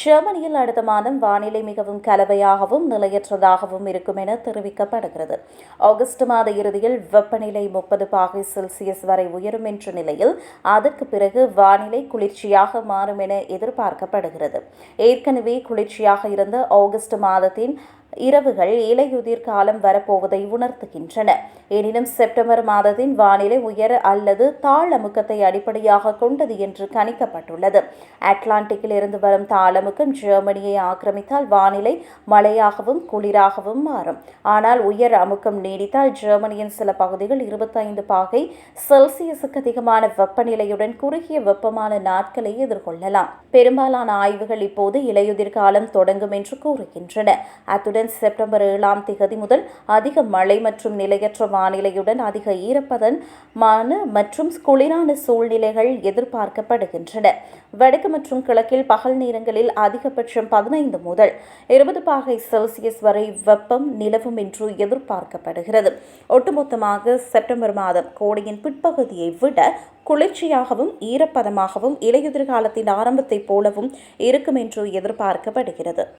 ஜெர்மனியில் அடுத்த மாதம் வானிலை மிகவும் கலவையாகவும் நிலையற்றதாகவும் இருக்கும் என தெரிவிக்கப்படுகிறது. ஆகஸ்ட் மாத இறுதியில் வெப்பநிலை முப்பது பாகை செல்சியஸ் வரை உயரும் என்ற நிலையில் அதற்கு பிறகு வானிலை குளிர்ச்சியாக மாறும் என எதிர்பார்க்கப்படுகிறது. ஏற்கனவே குளிர்ச்சியாக இருந்த ஆகஸ்ட் மாதத்தின் இரவுகள் இலையுதிர் காலம் வரப்போவதை உணர்த்துகின்றன. எனினும் செப்டம்பர் மாதத்தின் வானிலை உயர அல்லது தாழமுக்கத்தை அடிப்படையாக கொண்டது என்று கணிக்கப்பட்டுள்ளது. அட்லாண்டிக்கில் இருந்து வரும் தாளமுக்கம் ஜெர்மனியை ஆக்கிரமித்தால் வானிலை மழையாகவும் குளிராகவும் மாறும். ஆனால் உயர் அமுக்கம் நீடித்தால் ஜெர்மனியின் சில பகுதிகள் இருபத்தைந்து பாகை செல்சியஸுக்கு அதிகமான வெப்பநிலையுடன் குறுகிய வெப்பமான நாட்களை எதிர்கொள்ளலாம். பெரும்பாலான ஆய்வுகள் இப்போது இலையுதிர் காலம் தொடங்கும் என்று கூறுகின்றன. அத்துடன் வருடம் செப்டம்பர் ஏழாம் திகதி முதல் அதிக மழை மற்றும் நிலையற்ற வானிலையுடன் அதிக ஈரப்பதமான மற்றும் குளிரான சூழ்நிலைகள் எதிர்பார்க்கப்படுகின்றன. வடக்கு மற்றும் கிழக்கில் பகல் நேரங்களில் அதிகபட்சம் பதினைந்து முதல் இருபது பாகை செல்சியஸ் வரை வெப்பம் நிலவும் என்று எதிர்பார்க்கப்படுகிறது. ஒட்டுமொத்தமாக செப்டம்பர் மாதம் கோடையின் பிற்பகுதியை விட குளிர்ச்சியாகவும் ஈரப்பதமாகவும் இலையுதிர்காலத்தின் ஆரம்பத்தைப் போலவும் இருக்கும் என்று எதிர்பார்க்கப்படுகிறது.